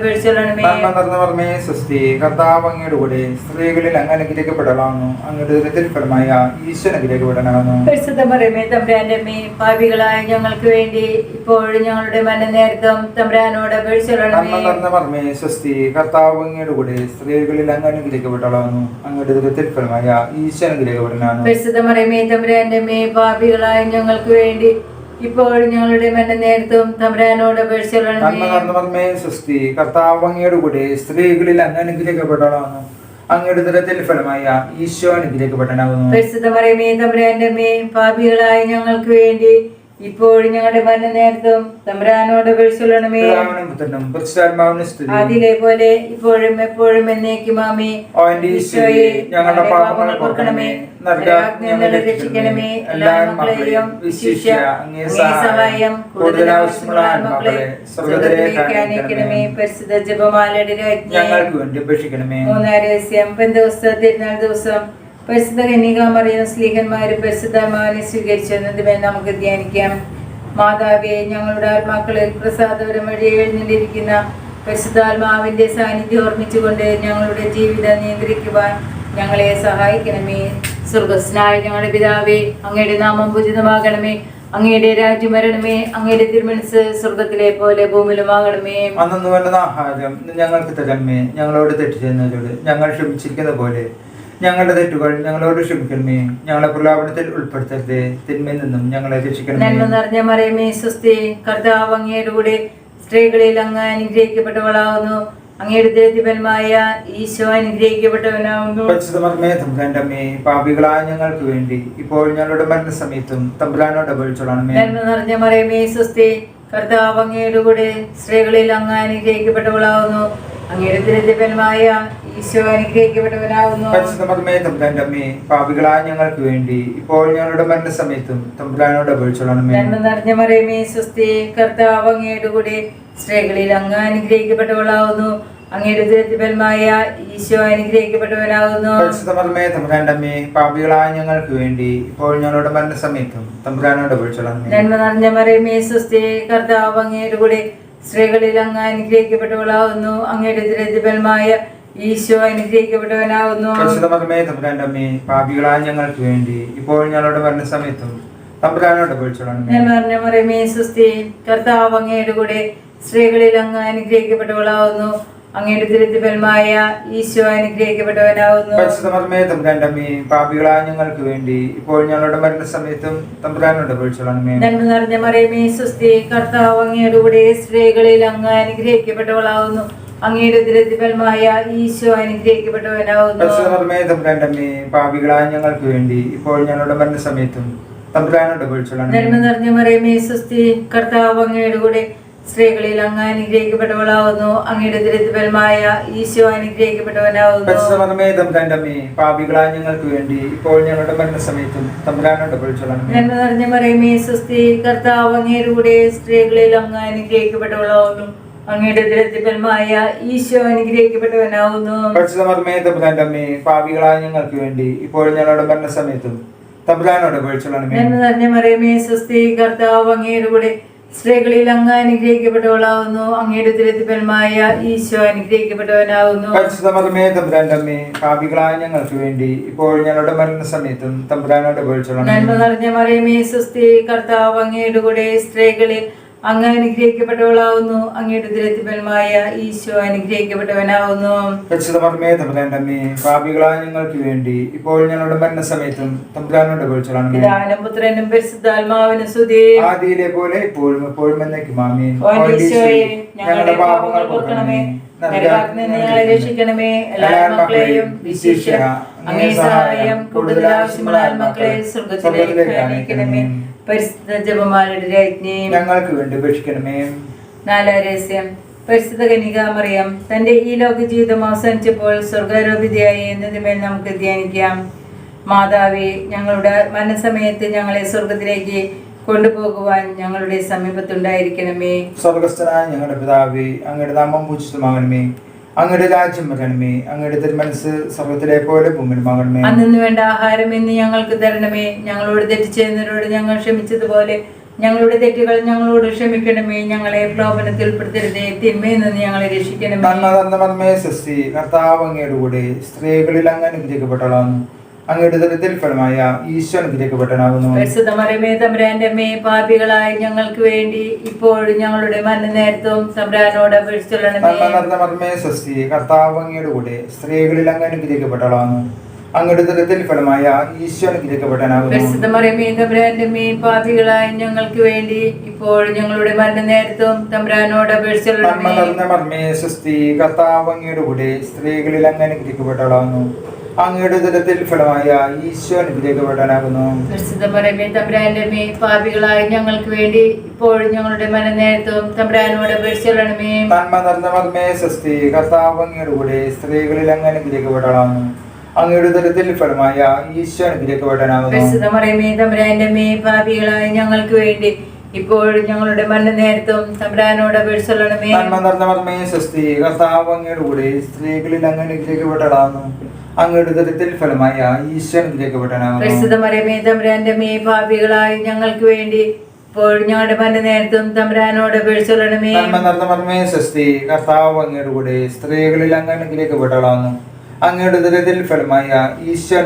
കർത്താവ് അങ്ങയുടെ കൂടെ സ്ത്രീകളിൽ അങ്ങ് അനുഗ്രഹിക്കപ്പെടലാകുന്നു. അങ്ങയുടെ ദുരത്തിൽ ഫലമായ പരിശുദ്ധ തമ്പുരാന്റെ മേ പാപികളായ ഞങ്ങൾക്ക് വേണ്ടി ഇപ്പോഴും ഞങ്ങളുടെ മരണനേരത്തും തമ്പുരാനോട് നിറഞ്ഞ മർമ്മേ കർത്താവ് അങ്ങയുടെ കൂടെ സ്ത്രീകളിൽ അങ്ങ് അനുഗ്രഹിക്കപ്പെട്ടളാകുന്നു അങ്ങയുടെ ദുരത്തിൽ ഫലമായ പരിശുദ്ധ തമ്പുരാന്റെ മേ പാപികളായ ഞങ്ങൾക്ക് വേണ്ടി ഇപ്പോഴും ഞങ്ങളുടെ മരണനേരത്തും തമ്പുരാനോട് നന്മ അപേക്ഷിച്ചൊള്ളണമേ നിറഞ്ഞ മർമ്മേ സൃഷ്ടി. കർത്താവ് അങ്ങയുടെ കൂടെ സ്ത്രീകളിൽ അങ്ങ് അനുഗ്രഹിക്കപ്പെട്ടളാകുന്നു അങ്ങയുടെ ദുരത്തിൽ ഫലമായ ഈശോ അനുഗ്രഹിക്കപ്പെടാനാകുന്നു പരിശുദ്ധ മറിയമേ തമ്പുരാന്റെ മേ പാപികളായ ഞങ്ങൾക്ക് വേണ്ടി ഇപ്പോഴും ഞങ്ങളുടെ മരണ നേരത്തും തമ്പരാനോട് പരിശുദ്ധാത്മാവിനും അതിലെ പോലെ ഇപ്പോഴും എപ്പോഴും എന്നേക്കും മാമി ഈശോയെ ഞങ്ങളുടെ പാപങ്ങൾ കൊടുക്കണമേ നരകാഗ്നി ഞങ്ങളെ രക്ഷിക്കണമേ. എല്ലാ മക്കളെയും വിശിഷ്യ അങ്ങേ സഹായം കൂടുതൽ ആവശ്യമുള്ള ആത്മാക്കളെ സ്വർഗത്തിലേക്ക് അയക്കണമേ പരിശുദ്ധ ജപമാലയുടെ രാജ്ഞി ഞങ്ങൾക്ക് വേണ്ടി അപേക്ഷിക്കണമേ. മൂന്നാം രഹസ്യം പെന്തോസ്ത തിരുനാൾ ദിവസം പരിശുദ്ധ കന്യകാമറിയും സ്ലീഹന്മാരും പരിശുദ്ധമാനെ സ്വീകരിച്ചു എന്നതുമേ നമുക്ക് ധ്യാനിക്കാം. മാതാവെ ഞങ്ങളുടെ ആത്മാക്കളിൽ പ്രസാദപരം വഴി എഴുന്നിട്ടിരിക്കുന്ന പരിശുദ്ധാത്മാവിന്റെ സാന്നിധ്യം ഓർമ്മിച്ചുകൊണ്ട് ഞങ്ങളുടെ ജീവിതം നിയന്ത്രിക്കുവാൻ ഞങ്ങളെ സഹായിക്കണമേ. സ്വർഗസ്നായ ഞങ്ങളുടെ പിതാവേ അങ്ങയുടെ നാമം പൂജിതമാകണമേ അങ്ങയുടെ രാജ്യം വരണമേ. അങ്ങയുടെ തിരുമനസ് സ്വർഗത്തിലെ പോലെ ഭൂമിയിലുമാകണമേ. അന്നു വേണ്ടുന്ന ആഹാരം ഞങ്ങൾക്ക് തരണമേ. ഞങ്ങളോട് തെറ്റ് ഞങ്ങൾ ക്ഷമിച്ചിരിക്കുന്ന പോലെ ഞങ്ങളുടെ തെറ്റുകൾ ഞങ്ങളോട് ക്ഷമിക്കണമേ. ഞങ്ങളെ പ്രലാപനത്തിൽ ഉൾപ്പെടുത്തരുത്. തിന്മയിൽ നിന്നും ഞങ്ങളെ രക്ഷിക്കണമേ. നന്മ നിറഞ്ഞ മറിയമേ സുസ്ഥി കർത്താവ് അങ്ങയുടെ കൂടെ സ്ത്രീകളിൽ അങ്ങ് അനുഗ്രഹിക്കപ്പെട്ടവളാകുന്നു അങ്ങയുടെ ദരിദ്രഫലമായ ഈശോ അനുഗ്രഹിക്കപ്പെട്ടവനാവുന്നു. പരിശുദ്ധമർമ്മേ തമ്പുരാന്റെ അമ്മേ പാപികളായ ഞങ്ങൾക്ക് വേണ്ടി. ഇപ്പോൾ ഞങ്ങളുടെ മരണസമയത്തും തമ്പുരാനോട് അപേക്ഷിച്ചോളണമേ. നന്മ നിറഞ്ഞ മറിയമേ സുസ്ഥി കർത്താവ് അങ്ങയുടെ കൂടെ സ്ത്രീകളിൽ അങ്ങ് അനുഗ്രഹിക്കപ്പെട്ടവളാവുന്നു. അങ്ങയുടെ ഈശോ തമ്പുരാന്റെ അമ്മേ പാപികളായ ഞങ്ങൾക്ക് വേണ്ടി ഇപ്പോൾ ഞങ്ങളുടെ മരണസമയത്തും തമ്പുരാനോട് അപേക്ഷിച്ചോളണമേ. നന്മ നിറഞ്ഞ മറിയമേ സ്വസ്തി കർത്താവ് അങ്ങയുടെ കൂടെ സ്ത്രീകളിൽ അങ്ങ് അനുഗ്രഹിക്കപ്പെട്ടവളാവുന്നു അങ്ങയുടെ ഈശോ തമ്പുരാന്റെ അമ്മേ പാപികളായ ഞങ്ങൾക്ക് വേണ്ടി ഇപ്പോൾ ഞങ്ങളുടെ മരണസമയത്തും തമ്പുരാനോട് അപേക്ഷിച്ചോളണമേ. നന്മ നിറഞ്ഞ മറിയമേ സ്വസ്തി കർത്താവ് അങ്ങയുടെ കൂടെ സ്ത്രീകളിൽ അങ്ങ് അനുഗ്രഹിക്കപ്പെട്ടവളാവുന്നു. അങ്ങയുടെ ദരിദ്രഫലമായ ഈശോ അനുഗ്രഹിക്കപ്പെട്ടവനാവുന്നു. പരിശുദ്ധമർമ്മേ തമ്പുരാന്റെ അമ്മേ പാപികളായ ഞങ്ങൾക്ക് വേണ്ടി ഇപ്പോൾ ഞങ്ങളുടെ മരണസമയത്തും തമ്പുരാനോട് മറിയമേ സുസ്ഥി കർത്താവ് അങ്ങയുടെ കൂടെ സ്ത്രീകളിൽ അങ്ങ് അനുഗ്രഹിക്കപ്പെട്ടവളാവുന്നു. അങ്ങയുടെ ദരിദ്രഫലമായ ഈശോ അനുഗ്രഹിക്കപ്പെട്ടവനാവുന്നു. പരിശുദ്ധമർമ്മേ തമ്പുരാന്റെ അമ്മേ പാപികളായ ഞങ്ങൾക്ക് വേണ്ടി ഇപ്പോൾ ഞങ്ങളുടെ മരണസമയത്തും തമ്പുരാനോട് അപേക്ഷിച്ചോളണമേ നന്മ നിറഞ്ഞ മറിയമേ സുസ്ഥി കർത്താവ് അങ്ങയുടെ കൂടെ സ്ത്രീകളിൽ അങ്ങ് അനുഗ്രഹിക്കപ്പെട്ടവളാവുന്നു. അങ്ങയുടെ ദുരിതഫലമായ ഈശോ അനുഗ്രഹിക്കപ്പെട്ടവനാവുന്നു. പരിശുദ്ധമർമ്മേ തമ്പുരാന്റെ പാപികളായ ഞങ്ങൾക്ക് വേണ്ടി ഇപ്പോൾ ഞങ്ങളുടെ മരണസമയത്തും തമ്പുരാനോട് അപേക്ഷിച്ചോളണമേ നന്മ നിറഞ്ഞ മറിയമേ സുസ്ഥി കർത്താവ് അങ്ങയുടെ കൂടെ സ്ത്രീകളിൽ അങ്ങ് അനുഗ്രഹിക്കപ്പെട്ടവളാവുന്നു. അങ്ങയുടെ ദരിദ്രമായ ഈശോ അനുഗ്രഹിക്കപ്പെട്ടവനാവുന്നു. പാപികളായ ഞങ്ങൾക്ക് വേണ്ടി ഇപ്പോൾ ഞങ്ങളുടെ മരണസമയത്തും തമ്പുരാനോട് നിറഞ്ഞ മറിയമേ സുസ്ഥി കർത്താവ് അങ്ങേരൂടെ സ്ത്രീകളിൽ അങ്ങ് അനുഗ്രഹിക്കപ്പെട്ടവളാവുന്നു. അങ്ങയുടെ ദരിദ്രഫലമായ ഈശോ അനുഗ്രഹിക്കപ്പെട്ടവനാവുന്നു. പരിശുദ്ധമർമ്മേ അമ്മേ പാപികളായ ഞങ്ങൾക്ക് വേണ്ടി ഇപ്പോൾ ഞങ്ങളുടെ മരണസമയത്തും തമ്പുരാനോട് നിറഞ്ഞ മറിയമേ സ്വസ്തി കർത്താവ് അങ്ങയുടെ കൂടെ സ്ത്രീകളിൽ അങ്ങ് അനുഗ്രഹിക്കപ്പെട്ടവളാവുന്നു. അങ്ങയുടെ ദരിദ്രഫലമായ ഈശോ അനുഗ്രഹിക്കപ്പെട്ടവനാവുന്നു. പരിശുദ്ധമർമ്മേ പാപികളായ ഞങ്ങൾക്ക് വേണ്ടി ഇപ്പോൾ ഞങ്ങളുടെ മരണസമയത്തും തമ്പുരാനോട് നന്മ നിറഞ്ഞ മറിയമേ സുസ്ഥി കർത്താവ് അങ്ങയുടെ കൂടെ സ്ത്രീകളിൽ അങ്ങ് അനുഗ്രഹിക്കപ്പെട്ടവളാവുന്നു. അങ്ങയുടെ ദരിദ്രഫലമായ ഈശോ അനുഗ്രഹിക്കപ്പെട്ടവനാവുന്നു. അമ്മേ പാപികളായ ഞങ്ങൾക്ക് വേണ്ടി ഇപ്പോൾ ഞങ്ങളുടെ മരണസമയത്തും തമ്പുരാനോട് പിതാവിനും പുത്രനും പരിശുദ്ധാത്മാവിനും സ്തുതി. ആദിയിലെ പോലെ ഇപ്പോഴും എപ്പോഴും എന്നേക്കും മാമി ഓ ഈശോയെ ഞങ്ങളുടെ പാപങ്ങൾ പൊറുക്കണമേ ഞങ്ങളെ രക്ഷിക്കണമേ. എല്ലാ മക്കളെയും വിശേഷ അങ്ങേ സഹായം കൂടുതൽ ആവശ്യമുള്ള ആത്മാക്കളെ സ്വർഗത്തിലേക്ക് അയക്കണമേ പരിശുദ്ധ ജപമാലയുടെ രാജ്ഞി. ഞങ്ങൾക്ക് വേണ്ടി അപേക്ഷിക്കണമേ നാലാം രഹസ്യം. പരിശുദ്ധ കനികാമറിയം തന്റെ ഈ ലോക ജീവിതം അവസാനിച്ചപ്പോൾ സ്വർഗാരോപിതയായി എന്നതിന്മേൽ നമുക്ക് ധ്യാനിക്കാം. മാതാവേ ഞങ്ങളുടെ മരണസമയത്ത് ഞങ്ങളെ സ്വർഗത്തിലേക്ക് കൊണ്ടുപോകുവാൻ ഞങ്ങളുടെ സമീപത്തുണ്ടായിരിക്കണമേ. സ്വർഗസ്ഥനായ ഞങ്ങളുടെ പിതാവേ അങ്ങയുടെ നാമം പൂജിതമാകണമേ. അങ്ങയുടെ രാജ്യം വരണമേ അങ്ങയുടെ തിരുമനസ് സർവത്തിലെ പോലെ ഭൂമിയിലുമാകണമേ അന്നു വേണ്ട ആഹാരം ഇന്ന് ഞങ്ങൾക്ക് തരണമേ. ഞങ്ങളോട് തെറ്റ് ചെയ്യുന്നവരോട് ഞങ്ങൾ ക്ഷമിച്ചതുപോലെ ഞങ്ങളുടെ തെറ്റുകൾ ഞങ്ങളോട് ക്ഷമിക്കണമേ. ഞങ്ങളെ പ്രലോഭനത്തിൽ ഉൾപ്പെടുത്തരുതേ. തിന്മയിൽ നിന്ന് ഞങ്ങളെ രക്ഷിക്കണമേ. നന്മ നന്മ സസ്തി കർത്താവ് അങ്ങയുടെ കൂടെ സ്ത്രീകളിൽ അങ്ങ് അനുഗ്രഹിക്കപ്പെട്ടളാകുന്നു അങ്ങയുടെ ദരിദ്രത്തിൽ ഫലമായ ഈശ്വരൻ അനുഗ്രഹിക്കപ്പെട്ടനാകുന്നു പരിശുദ്ധ മറിയമേ തമ്പുരാന്റെ അമ്മേ പാപികളായ ഞങ്ങൾക്ക് വേണ്ടി ഇപ്പോഴും ഞങ്ങളുടെ മരണനേരത്തും തമ്പുരാനോട് അപേക്ഷിച്ചുള്ളണമേ മർമ്മേ കർത്താവ് അങ്ങയുടെ കൂടെ സ്ത്രീകളിൽ അങ്ങനെ അനുഗ്രഹിക്കപ്പെട്ടളാകുന്നു അങ്ങയുടെ ദരിദ്രത്തിൽ ഫലമായ ഈശോ അനുഗ്രഹിക്കപ്പെട്ടനാകുന്നു പരിശുദ്ധ തമ്പുരാന്റെ അമ്മേ പാപികളായ ഞങ്ങൾക്ക് വേണ്ടി ഇപ്പോഴും ഞങ്ങളുടെ മരണനേരത്തും തമ്പുരാനോട് നന്മ അപേക്ഷിച്ചുള്ളണമേ നിറഞ്ഞ കർത്താവ് അങ്ങയുടെ കൂടെ സ്ത്രീകളിൽ അങ്ങനെ അനുഗ്രഹിക്കപ്പെട്ടളാകുന്നു അങ്ങയുടെ ദുരത്തിൽ ഫലമായ ഈശോ അനുഗ്രഹിക്കപ്പെടാനാകുന്നു തമ്പുരാന്റെ പാപികളായ ഞങ്ങൾക്ക് വേണ്ടി ഇപ്പോഴും ഞങ്ങളുടെ മനനേരത്തും തമ്പുരാനോട് അപേക്ഷിച്ചൊള്ളണമേ നന്മ നിറഞ്ഞ മർമ്മേ സ്വസ്തി കർത്താവ് അങ്ങയുടെ കൂടെ സ്ത്രീകളിൽ അങ്ങ് അനുഗ്രഹിക്കപ്പെടാനാകുന്നു അങ്ങയുടെ തരത്തിൽ ഫലമായ ഈശോ അനുഗ്രഹിക്കപ്പെടാനാകുന്നു തമ്പുരാന്റെ മേ പാപികളായ ഞങ്ങൾക്ക് വേണ്ടി ഇപ്പോഴും ഞങ്ങളുടെ മല്ല തമ്പുരാനോട് അപേക്ഷിച്ചൊള്ളണമേ നന്മ നിറഞ്ഞ മർമ്മേ സ്വസ്തി കർത്താവ് അങ്ങയുടെ കൂടെ സ്ത്രീകളിൽ അങ്ങ് അനുഗ്രഹിക്കപ്പെടാനാകുന്നു അങ്ങയുടെ ദുരത്തിൽ ഫലമായ ഈശോ അനുഗ്രഹിക്കപ്പെടാനാകുന്നു പരിശുദ്ധ മറിയമേ തമ്പുരാന്റെ മേ പാപികളായ ഞങ്ങൾക്ക് വേണ്ടി ഇപ്പോൾ ഞങ്ങളുടെ മനനേരത്തും തമ്പുരാനോട് അപേക്ഷിച്ചൊള്ളണമേ നന്മ നിറഞ്ഞ മർമ്മേ സ്വസ്തി കർത്താവ് അങ്ങയുടെ കൂടെ സ്ത്രീകളിൽ അങ്ങ് അനുഗ്രഹിക്കപ്പെടാനാകുന്നു അങ്ങയുടെ ദുരിതത്തിൽ ഫലമായ ഈശോ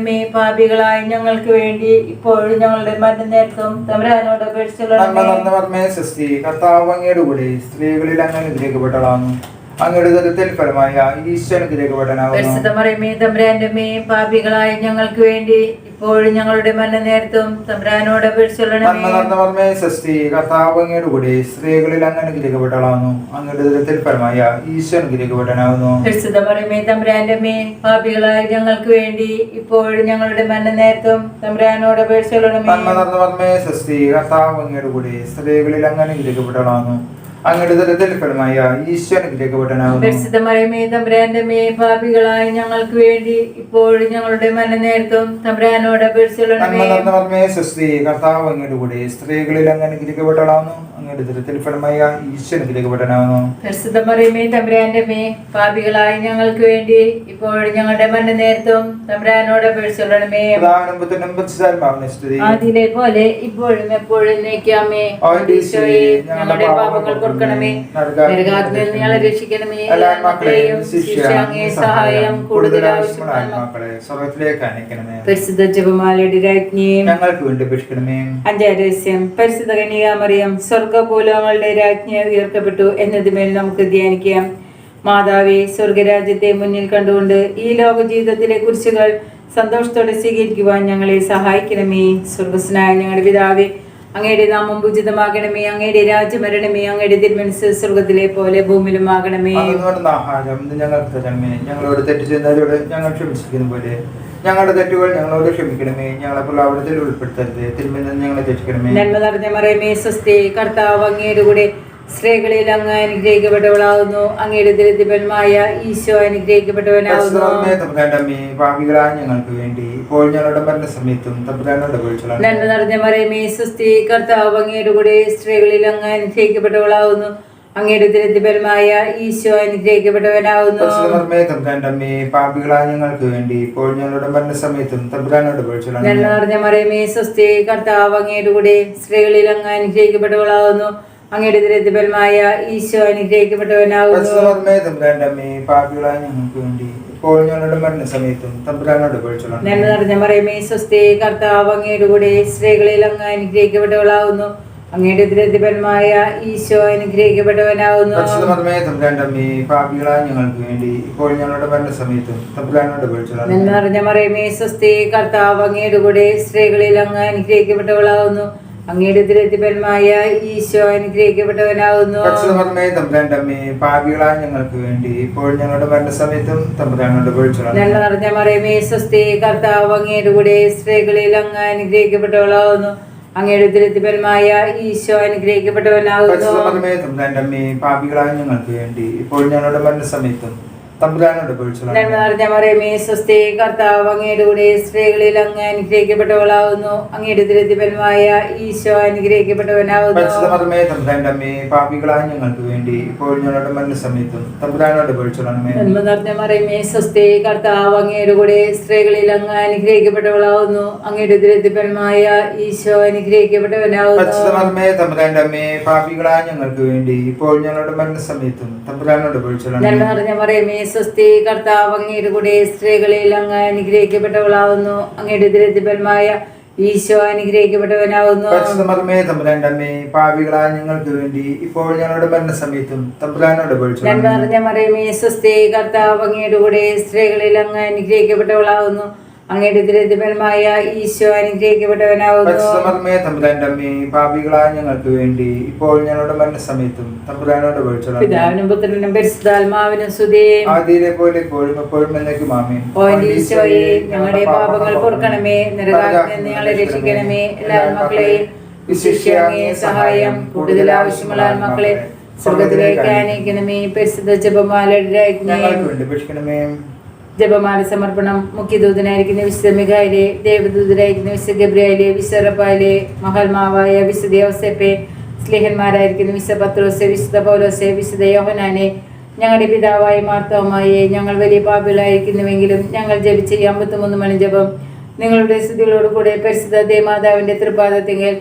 മേ പാപികളായ ഞങ്ങൾക്ക് വേണ്ടി ഇപ്പോഴും ഞങ്ങളുടെ മരണനേരത്തും അപേക്ഷിച്ചുള്ള കർത്താവ് അങ്ങയുടെ കൂടെ സ്ത്രീകളിൽ അങ്ങ് അനുഗ്രഹപ്പെട്ടതാണ് അങ്ങയുടെ ദുരിതത്തിൽ ഫലമായ ഈശോ പാപികളായ ഞങ്ങൾക്ക് വേണ്ടി ഇപ്പോഴും ഞങ്ങളുടെ മരണനേരത്തും തമ്പുരാനോട് അപേക്ഷിച്ചുള്ളണമേ സ്വസ്തി കർത്താവ് അങ്ങയുടെ കൂടെ സ്ത്രീകളിൽ അങ്ങനെ അങ്ങയുടെ ദുരത്തിൽ ഫലമായ ഈശ്വരൻ അനുഗ്രഹിക്കപ്പെടാനാകുന്നു പരിശുദ്ധ പറയുമേ തമ്പുരാന്റെ മേ പാപികളായ ഞങ്ങൾക്ക് വേണ്ടി ഇപ്പോഴും ഞങ്ങളുടെ മരണനേരത്തും തമ്പുരാനോട് അപേക്ഷിച്ചുള്ളണമേ സ്വസ്തി കർത്താവ് അങ്ങയുടെ കൂടി സ്ത്രീകളിൽ അങ്ങനെ അനുഗ്രഹിക്കപ്പെടാനാകുന്നു അങ്ങയുടെ ദുരത്തിൽ ഫലമായ ഈശോ അനുഗ്രഹിക്കപ്പെടാനാകുന്നു പരിശുദ്ധ മേ പാപികളായ ഞങ്ങൾക്ക് വേണ്ടി ഇപ്പോഴും ഞങ്ങളുടെ മരണനേരത്തും നിറഞ്ഞ കർത്താവ് അങ്ങയുടെ കൂടെ സ്ത്രീകളിൽ അങ്ങ് അനുഗ്രഹിക്കപ്പെടാനാകുന്നു അങ്ങയുടെ ദുരത്തിൽ ഫലമായ ഈശോ അനുഗ്രഹിക്കപ്പെടാനാകുന്നു പരിശുദ്ധ മറിയമേ തമ്പുരാന്റെ മേ പാപികളായ ഞങ്ങൾക്ക് വേണ്ടി ഇപ്പോഴും ഞങ്ങളുടെ മരണനേരത്തും നേരത്തും അപേക്ഷിച്ചുള്ളണമേ പോലെ ഇപ്പോഴും എപ്പോഴും ഞങ്ങളുടെ പാപങ്ങൾ പൊറുക്കണമേ നരകാഗ്നിയിൽ ഞങ്ങളെ രക്ഷിക്കണമേ. എല്ലാ മക്കളെയും ശിക്ഷ സഹായം കൂടുതൽ സ്വർഗത്തിലേക്ക് പരിശുദ്ധ ജപമാലയുടെ രാജ്ഞിയും ഞങ്ങൾക്ക് വേണ്ടി അപേക്ഷിക്കണമേ അഞ്ചാം രഹസ്യം പരിശുദ്ധ കന്യകാമറിയം സ്വർഗഭൂലോകങ്ങളുടെ രാജ്ഞിയെ ഉയർത്തപ്പെട്ടു എന്നതുമേൽ നമുക്ക് ധ്യാനിക്കാം. മാതാവെ സ്വർഗരാജ്യത്തെ മുന്നിൽ കണ്ടുകൊണ്ട് ഈ ലോക ജീവിതത്തിലെ കുറിച്ചുകൾ സന്തോഷത്തോടെ സ്വീകരിക്കുവാൻ ഞങ്ങളെ സഹായിക്കണമേ. സ്വർഗസ്നായ ഞങ്ങളുടെ പിതാവേ അങ്ങയുടെ നാമം ഉചിതമാകണമേ അങ്ങയുടെ രാജ്യം വരണമേ അങ്ങയുടെ തിരുമനസ് സ്വർഗത്തിലെ പോലെ ഭൂമിയിലും ആകണമേ ആഹാരം ഇന്ന് ഞങ്ങൾക്ക് തരണമേ. ഞങ്ങളോട് തെറ്റ് ചെയ്യുന്നവരോട് ഞങ്ങൾ ക്ഷമിച്ചിരിക്കുന്ന പോലെ. ഞങ്ങളുടെ തെറ്റുകൾ ഞങ്ങളോട് ക്ഷമിക്കണമേ. ഞങ്ങളെ പ്രലാപനത്തിൽ ഉൾപ്പെടുത്തരുത്. തിരുമ്മിൽ നിന്ന് ഞങ്ങളെ രക്ഷിക്കണമേ. നന്മ നിറഞ്ഞ മറയമേ സ്വസ്തി കർത്താവ് അങ്ങയുടെ കൂടെ സ്ത്രീകളിൽ അങ്ങ് അനുഗ്രഹിക്കപ്പെട്ടവളാകുന്നു അങ്ങയുടെ ദരിദ്രപന്മായ ഈശോ അനുഗ്രഹിക്കപ്പെട്ടവനാകുന്നു വേണ്ടി ഇപ്പോൾ ഞങ്ങളുടെ മരണസമയത്തും നിറഞ്ഞ മറയമേ കർത്താവ് അങ്ങയുടെ കൂടെ സ്ത്രീകളിൽ അങ്ങ് അനുഗ്രഹിക്കപ്പെട്ടവളാകുന്നു അങ്ങയുടെ ദരിദ്രപന്മായ ഈശോ അനുഗ്രഹിക്കപ്പെട്ടവനാകുന്നു പാപികളായ ഞങ്ങൾക്ക് വേണ്ടി ഇപ്പോൾ ഞങ്ങളുടെ മരണസമയത്തും തമ്പുരാനോട് നിറഞ്ഞ മറയമേ കർത്താവ് അങ്ങയുടെ കൂടെ സ്ത്രീകളിൽ അങ്ങ് അനുഗ്രഹിക്കപ്പെട്ടവളാവുന്നു. അങ്ങയുടെ ദരിദ്രപന്മായ ഈശോ കർത്താവ് അങ്ങയുടെ കൂടെ സ്ത്രീകളിൽ അങ്ങ് അനുഗ്രഹിക്കപ്പെട്ടവളാവുന്നു അങ്ങയുടെ ദരിദ്രപന്മായ ഈശോ പാപികളായ ഞങ്ങൾക്ക് വേണ്ടി ഇപ്പോൾ ഞങ്ങളുടെ മരണസമയത്തും നിറഞ്ഞ മറിയമേ സ്വസ്തി കർത്താവ് അങ്ങയുടെ കൂടെ സ്ത്രീകളിൽ അങ്ങ് അനുഗ്രഹിക്കപ്പെട്ടവളാവുന്നു അങ്ങയുടെ ദരിദ്രപന്മായ ഈശോ അനുഗ്രഹിക്കപ്പെട്ടവനാകുന്നു അമ്മേ പാപികളായ ഞങ്ങൾക്ക് വേണ്ടി ഇപ്പോൾ ഞങ്ങളുടെ മരണസമയത്തും തമ്പുരാനോട് നന്മ നിറഞ്ഞ മറിയമേ സ്വസ്തി കർത്താവ് അങ്ങയുടെ കൂടെ സ്ത്രീകളിൽ അങ്ങ് അനുഗ്രഹിക്കപ്പെട്ടവളാവുന്നു. അങ്ങയുടെ ദരിദ്രപന്മായ ഈശോ അനുഗ്രഹിക്കപ്പെട്ടവനാകുന്നു അമ്മേ പാപികളായ ഞങ്ങൾക്ക് വേണ്ടി ഇപ്പോൾ ഞങ്ങളുടെ മരണസമയത്തും തമ്പുരാനോട് വിളിച്ചോളാം നന്മ നിറഞ്ഞ മറിയമേ സ്വസ്തി കർത്താവ് അങ്ങയുടെ കൂടെ സ്ത്രീകളിൽ അങ്ങ് അനുഗ്രഹിക്കപ്പെട്ടവളാവുന്നു. അങ്ങയുടെ ദരിദ്രപന്മായ ഈശോ അനുഗ്രഹിക്കപ്പെട്ടവനാവുന്നു. പരിശുദ്ധമേ തമ്പുരാന്റെ പാപികളായ ഞങ്ങൾക്ക് വേണ്ടി ഇപ്പോൾ ഞങ്ങളുടെ മരണസമയത്തും തമ്പുരാനോട് വിളിച്ചോളാമേ നന്മ നിറഞ്ഞ മറിയമേ സ്വസ്തി കർത്താവ് അങ്ങയുടെ കൂടെ സ്ത്രീകളിൽ അങ്ങ് അനുഗ്രഹിക്കപ്പെട്ടവളാവുന്നു. അങ്ങയുടെ ദരിദ്രപന്മായ ഈശോ അനുഗ്രഹിക്കപ്പെട്ടവനാവുന്നു. പരിശുദ്ധമേ തമ്പുരാന്റെ പാപികളായ ഞങ്ങൾക്ക് വേണ്ടി ഇപ്പോൾ ഞങ്ങളുടെ മരണസമയത്തും തമ്പുരാനോട് മറിയമേ സ്വസ്തി കർത്താവ് അങ്ങയുടെ കൂടെ സ്ത്രീകളിൽ അങ്ങ് അനുഗ്രഹിക്കപ്പെട്ടവളാവുന്നു. അങ്ങയുടെ ദരിദ്രപന്മായ ഈശോ അനുഗ്രഹിക്കപ്പെട്ടവനാവുന്നു. പരിശുദ്ധമേ തമ്പുരാന്റെ അമ്മേ പാപികളായ ഞങ്ങൾക്ക് വേണ്ടി ഇപ്പോൾ ഞങ്ങളുടെ മരണസമയത്തും തമ്പുരാനോട് ഞാൻ പറഞ്ഞ മറിയമേ സ്വസ്തി കർത്താവ് അങ്ങയുടെ കൂടെ സ്ത്രീകളിൽ അങ്ങ് അനുഗ്രഹിക്കപ്പെട്ടവളാവുന്നു. അങ്ങയുടെ ദുരിതഫലമായ ഈശോ അനുഗ്രഹിക്കപ്പെട്ടവനാവുന്നു. പാപികളായ ഞങ്ങൾക്ക് വേണ്ടി ഇപ്പോൾ ഞങ്ങളുടെ മരണസമയത്തും തമ്പുരാനോട് വിളിച്ചോളാം പിതാവിനും പുത്രനും പരിശുദ്ധാത്മാവിനും സ്തുതിയും ആദ്യയിലെ പോലെ ഇപ്പോഴും എപ്പോഴും എന്നേക്കും ആമേൻ. ഓ ഈശോയെ ഞങ്ങളുടെ പാപങ്ങൾ പൊറുക്കണമേ നിരകാഗ്നി ഞങ്ങളെ രക്ഷിക്കണമേ. എല്ലാ മക്കളെയും വിശിഷ്യ സഹായം കൂടുതൽ ആവശ്യമുള്ള ആത്മാക്കളെ സ്വർഗത്തിലേക്ക് ആനയിക്കണമേ. പരിശുദ്ധ ജപമാലയുടെ ജപമാല സമർപ്പണം മുഖ്യദൂതനായിരിക്കുന്ന വിശുദ്ധ മികായിലെ ദേവദൂതനായിരിക്കുന്ന വിശുദ്ധ ഗബ്രിയായിലെ വിശ്വറപ്പായിലെ മഹാത്മാവായ വിശുദ്ധ യോസെപ്പെ സ്ലേഹന്മാരായിരിക്കുന്ന വിശുദ്ധ പത്രോസെ വിശുദ്ധ പൗലോസെ വിശുദ്ധ യോഹനാനെ ഞങ്ങളുടെ പിതാവായ മാർത്തവമായി ഞങ്ങൾ വലിയ പാപികളായിരിക്കുന്നുവെങ്കിലും ഞങ്ങൾ ജപിച്ച ഈ അമ്പത്തിമൂന്ന് മണി ജപം നിങ്ങളുടെ സ്തുതികളോട് കൂടെ പരിശുദ്ധ ദേമാതാവിന്റെ തൃപാദത്തിങ്കിൽ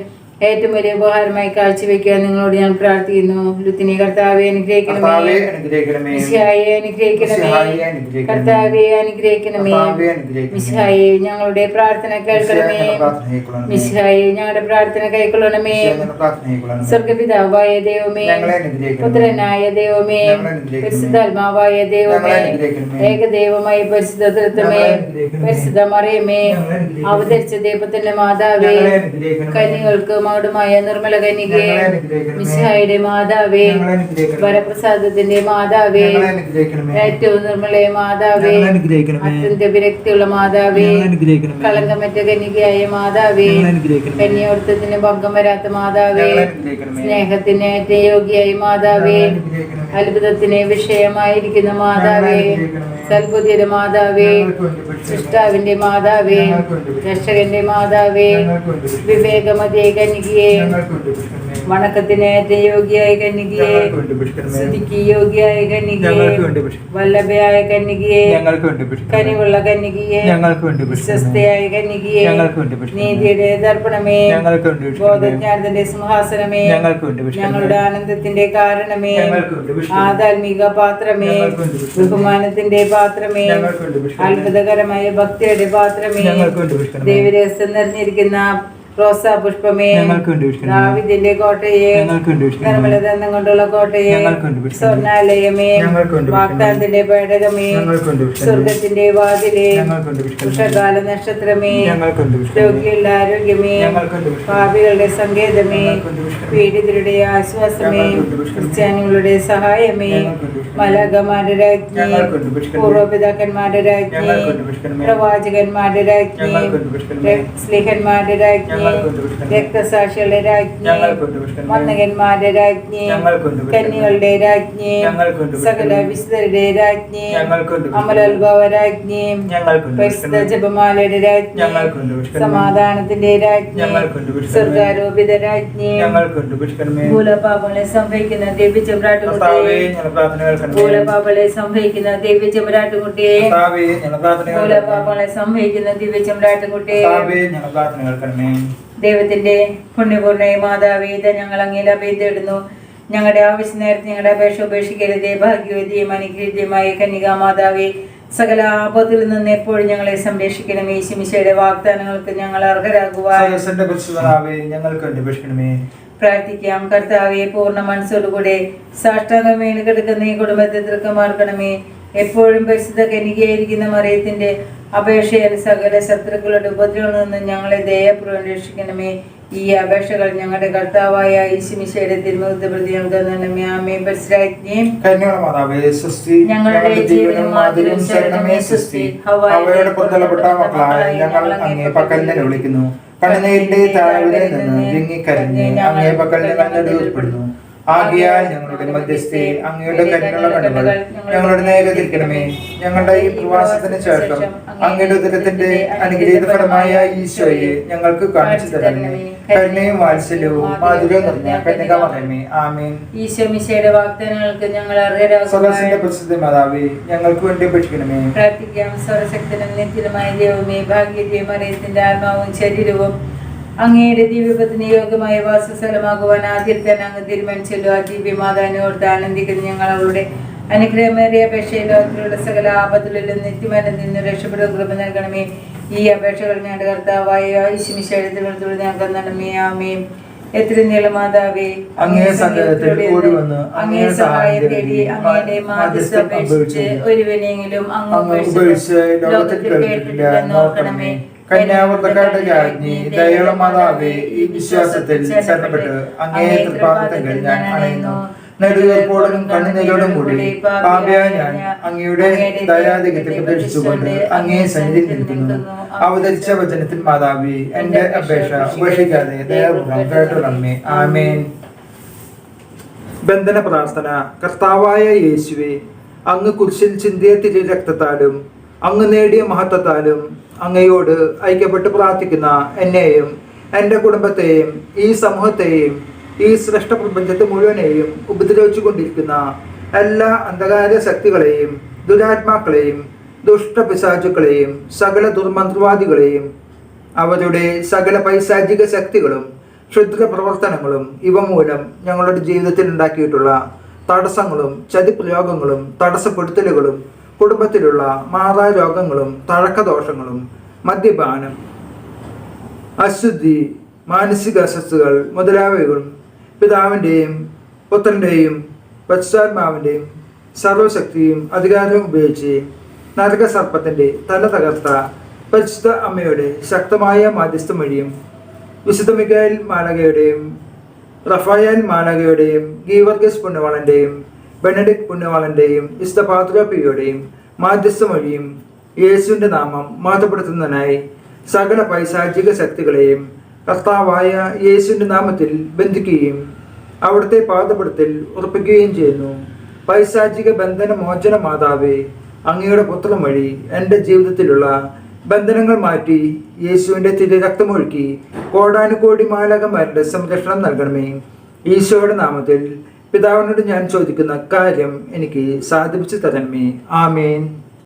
ഏറ്റവും വലിയ ഉപകാരമായി കാഴ്ചവെക്കാൻ നിങ്ങളോട് ഞാൻ പ്രാർത്ഥിക്കുന്നു. ലുത്തിനി കർത്താവെ അനുഗ്രഹിക്കണമേ. കർത്താവേ അനുഗ്രഹിക്കണമേ. കർത്താവെ അനുഗ്രഹിക്കണമേ. മിസ്ഹായെ ഞങ്ങളുടെ പ്രാർത്ഥന കേൾക്കണമേ. മിശിഹായെ ഞങ്ങളുടെ പ്രാർത്ഥന കൈക്കൊള്ളണമേ. സ്വർഗപിതാവായ ദൈവമേ. പുത്രനായ ദൈവമേ. പരിശുദ്ധാത്മാവായ ദൈവമേ. ഏകദൈവമായ പരിശുദ്ധ തൃത്വമേ. പരിശുദ്ധ മറിയമേ അവതരിച്ച ദൈവത്തിന്റെ മാതാവേ. ഞങ്ങളെ മകുടമായ നിർമ്മല കനികേ മിശായുടെ മാതാവേ. വരപ്രസാദത്തിന്റെ മാതാവേ ഏറ്റവും നിർമ്മലയ മാതാവേ അത്യന്ത വിരക്തിയുള്ള മാതാവേ കളങ്കമറ്റ കനികയായ മാതാവേ കന്യോർത്ഥത്തിന്. കന്യോർത്തത്തിന് ഭംഗം വരാത്ത മാതാവേ സ്നേഹത്തിന് ഏറ്റവും യോഗിയായ മാതാവേ അത്ഭുതത്തിന് വിഷയമായിരിക്കുന്ന മാതാവേ. സൽബുദ്ധിയുടെ മാതാവേ. സൃഷ്ടാവിന്റെ മാതാവേ രക്ഷകന്റെ മാതാവേ വിവേകമതിയെ കന്യകയെ. വണക്കത്തിന് യോഗ്യായ കന്യകയെ. സ്തുതിക്ക് യോഗ്യായ കന്യകയെ. വല്ലഭയായ കന്യകയെ. കനിവുള്ള കന്യകയെ. വിശ്വസ്തയായ കന്യകയെ. നീതിയുടെ ദർപ്പണമേ ബോധജ്ഞാനത്തിന്റെ സിംഹാസനമേ. ഞങ്ങളുടെ ആനന്ദത്തിന്റെ കാരണമേ ആധാത്മിക പാത്രമേ ബഹുമാനത്തിന്റെ പാത്രമേ അത്ഭുതകരമായ ഭക്തിയുടെ പാത്രമേ ദേവരസം നിറഞ്ഞിരിക്കുന്ന റോസാ പുഷ്പമേ. ദാവിദിന്റെ കോട്ടയെ നിർമ്മലദന്തം കൊണ്ടുള്ള കോട്ടയെ. സ്വർണാലയമേ വാക്താന്തിന്റെ പേടകമേ സ്വർഗത്തിന്റെ വാതിലേ. ഉഷകാല നക്ഷത്രമേ. രോഗികളുടെ ആരോഗ്യമേ. പാപികളുടെ സങ്കേതമേ. പീഡിതരുടെ ആശ്വാസമേ. ക്രിസ്ത്യാനികളുടെ സഹായമേ. മലകമാരുടെ രാജ്ഞി പൂർവപിതാക്കന്മാരുടെ രാജ്ഞി. പ്രവാചകന്മാരുടെ രാജ്ഞി സ്ലിഹന്മാരുടെ രാജ്ഞി. രക്തസാക്ഷികളുടെ രാജ്ഞി. വന്ദകന്മാരുടെ രാജ്ഞി. കന്യകളുടെ രാജ്ഞി സകല. വിശുദ്ധരുടെ രാജ്ഞി. അമലോത്ഭവ രാജ്ഞി പരിശുദ്ധ. ജപമാലയുടെ രാജ്ഞി. സമാധാനത്തിന്റെ രാജ്ഞി. സ്വർഗാരോപിത രാജ്ഞി. ഭൂലപാപങ്ങളെ സംഭവിക്കുന്ന ദേവി ചെമ്പ്രാട്ടുകുട്ടിയെ. ഭൂലപാപങ്ങളെ സംഭവിക്കുന്ന ദിവ്യ ചെമ്പ്രാട്ടുകുട്ടിയെ. ഭൂലപാപങ്ങളെ സംഭവിക്കുന്ന ദിവ്യ ചെമ്പ്രാട്ടുകുട്ടിയെ ഞങ്ങൾ പ്രാർത്ഥനകൾ പ്രാർത്ഥന കേൾക്കണമേ. ദൈവത്തിന്റെ പുണ്യപൂർണയ മാതാവേ ഇത് ഞങ്ങൾ അങ്ങയിൽ അഭയത്തിടുന്നു ഞങ്ങളുടെ ആവശ്യ നേരത്തെ ഞങ്ങളുടെ അപേക്ഷ ഉപേക്ഷിക്കരുതേ ഭാഗ്യവതിയും അനുഗ്രഹീതയുമായ കന്യകാ മാതാവേ സകല ആപത്തിൽ നിന്ന് എപ്പോഴും ഞങ്ങളെ സംരക്ഷിക്കണം യേശുമിശയുടെ വാഗ്ദാനങ്ങൾക്ക് ഞങ്ങൾ അർഹരാകുവാൻ ഞങ്ങൾക്ക് അപേക്ഷിക്കണമേ. പ്രാർത്ഥിക്കാം കർത്താവെ പൂർണ മനസ്സോടുകൂടെ സാഷ്ടാംഗം വീണ് കിടക്കുന്ന ഈ കുടുംബത്തെ തൃക്കമാർക്കണമേ എപ്പോഴും പരിശുദ്ധ കനികയായിരിക്കുന്ന മറിയത്തിന്റെ അപേക്ഷയാൽ സകല ശത്രുക്കളുടെ ഉപദ്രവങ്ങളിൽ നിന്ന് ഞങ്ങളെ ദയപൂർവം രക്ഷിക്കണമേ ഈ അപേക്ഷകൾ ഞങ്ങളുടെ കർത്താവായ ഈശുമിശയുടെ തിരുമുഖത്തെ പ്രതി ഞങ്ങൾക്ക് ആമേ പരിശുരാജ്ഞയും ഞങ്ങളുടെ ജീവനും മാതിരും ശരണമേ സ്വസ്തി. അവയുടെ പുറത്തള്ളപ്പെട്ട മക്കളായ ഞങ്ങൾ അങ്ങേ പക്കലിനെ വിളിക്കുന്നു. കണ്ണുനീരിന്റെ താഴ്വരയിൽ നിന്ന് വിങ്ങിക്കരഞ്ഞ് അങ്ങേ ഞങ്ങൾ നെടുവിൽപ്പെടുന്നു ആകിയാൽ ഞങ്ങളുടെ മധ്യസ്ഥയിൽ അങ്ങയുടെ കരുണുള്ള കണ്ണുകൾ ഞങ്ങളുടെ നേരെ തിരിക്കണമേ ഞങ്ങളുടെ ഈ പ്രവാസത്തിന് ശേഷം അങ്ങയുടെ ഉദരത്തിന്റെ അനുഗ്രഹീത ഫലമായ ഈശോയെ ഞങ്ങൾക്ക് കാണിച്ചു തരണമേ. കരുണയും വാത്സല്യവും മാധുര്യവും നിറഞ്ഞ കന്യക മറയമേ. ആമീൻ. ഈശോ മിശയുടെ വാഗ്ദാനങ്ങൾക്ക് ഞങ്ങൾ സ്വദേശിന്റെ പ്രസിദ്ധ മാതാവേ ഞങ്ങൾക്ക് വേണ്ടി അപേക്ഷിക്കണമേ പ്രാർത്ഥിക്കാം. സ്വരശക്തനും നിത്യനുമായ ദൈവമേ ഭാഗ്യതയും അറിയത്തിന്റെ ആത്മാവും ശരീരവും അങ്ങയുടെ ദിവ്യപത്തിന് യോഗ്യമായ വാസസ്ഥലമാകുവാൻ ആദ്യത്തെ അങ്ങ് തീരുമാനിച്ചല്ലോ ആ ദിവ്യമാതാനോർത്ത് ആനന്ദിക്കുന്ന ഞങ്ങൾ അവളുടെ അനുഗ്രഹമേറിയ അപേക്ഷയിൽ ലോകത്തിലുള്ള സകല ആപത്തിലും നിത്യമനം നിന്ന് രക്ഷപ്പെടുക കൃപ നൽകണമേ. ഈ അപേക്ഷകൾ ഞങ്ങളുടെ കർത്താവായ ഈശ്വമിശയുടെ ഞങ്ങൾക്ക് നൽകണമേ. ആമേ എത്ര നീളമാതാവേ അങ്ങേ അങ്ങേ സഹായം തേടി അങ്ങയുടെ മാധ്യസ്ഥ അപേക്ഷിച്ച് ഒരുവനെങ്കിലും അങ്ങ് അങ്ങ് ഉപേക്ഷിച്ച് ലോകത്തിൽ കേട്ടിട്ടില്ലെന്ന് ഓർക്കണമേ കന്യാവർത്തക്കാരുടെ രാജ്ഞി ദയുള്ള മാതാവേ ഈ വിശ്വാസത്തിൽ ശരണപ്പെട്ട് അങ്ങേ തൃപ്പാദത്തിൽ ഞാൻ അണയുന്നു. നെടുവേർപ്പോടും കണ്ണുനീരോടും കൂടി പാപിയായ ഞാൻ അങ്ങയുടെ ദയാധികത്തിൽ പ്രതീക്ഷിച്ചുകൊണ്ട് അങ്ങേ സന്നിധിയിൽ നിൽക്കുന്നു. അവതരിച്ച വചനത്തിൽ മാതാവി എന്റെ അപേക്ഷ ഉപേക്ഷിക്കാതെ ദയപൂർവം കേട്ടുള്ളമ്മേ ആമേൻ. ബന്ധന പ്രാർത്ഥന. കർത്താവായ യേശുവെ അങ്ങ് കുരിശിൽ ചിന്തിയ തിരു രക്തത്താലും അങ്ങ് നേടിയ മഹത്വത്താലും അങ്ങയോട് ഐക്യപ്പെട്ട് പ്രാർത്ഥിക്കുന്ന എന്നെയും എന്റെ കുടുംബത്തെയും ഈ സമൂഹത്തെയും ഈ ശ്രേഷ്ഠ പ്രപഞ്ചത്തെ മുഴുവനെയും ഉപദ്രവിച്ചു കൊണ്ടിരിക്കുന്ന എല്ലാ അന്ധകാര ശക്തികളെയും ദുരാത്മാക്കളെയും ദുഷ്ടപിശാചുക്കളെയും സകല ദുർമന്ത്രവാദികളെയും അവരുടെ സകല പൈശാചിക ശക്തികളും ക്ഷുദ്ര പ്രവർത്തനങ്ങളും ഇവ മൂലം ഞങ്ങളുടെ ജീവിതത്തിൽ ഉണ്ടാക്കിയിട്ടുള്ള തടസ്സങ്ങളും ചതിപ്രയോഗങ്ങളും തടസ്സപ്പെടുത്തലുകളും കുടുംബത്തിലുള്ള മാതാ രോഗങ്ങളും തഴക്കദോഷങ്ങളും മദ്യപാനം അശുദ്ധി മാനസിക അസ്വസ്ഥകൾ മുതലായവകളും പിതാവിന്റെയും പുത്രന്റെയും പശ്ചാത്മാവിന്റെയും സർവശക്തിയും അധികാരവും ഉപയോഗിച്ച് നരകസർപ്പത്തിന്റെ തല തകർത്ത പരിശുദ്ധ അമ്മയുടെ ശക്തമായ മാധ്യസ്ഥം വഴിയും വിശുദ്ധ മികായൽ മാലകയുടെയും റഫായൽ മാലകയുടെയും ഗീവർഗസ് പുണ്യവാളന്റെയും ബെനഡിക് പുണ്യവാളന്റെയും ഇസ്തപാത്രോപ്പിയുടെയും മാധ്യസ്ഥ വഴിയും യേശുവിന്റെ നാമം മാറ്റപ്പെടുത്തുന്നതിനായി സകല പൈശാചിക ശക്തികളെയും കർത്താവായ യേശുവിന്റെ നാമത്തിൽ ബന്ധിക്കുകയും അവിടുത്തെ പാതപ്പെടുത്തൽ ഉറപ്പിക്കുകയും ചെയ്യുന്നു. പൈശാചിക ബന്ധന മോചന മാതാവേ അങ്ങയുടെ പുത്രം വഴി എന്റെ ജീവിതത്തിലുള്ള ബന്ധനങ്ങൾ മാറ്റി യേശുവിന്റെ തിരി രക്തമൊഴുക്കി കോടാനുകോടി മാലകന്മാരുടെ സംരക്ഷണം നൽകണമേ. ഈശോയുടെ നാമത്തിൽ പിതാവിനോട് ഞാൻ ചോദിക്കുന്ന കാര്യം എനിക്ക് സാധിപ്പിച്ചു തരമേ ആമേൻ.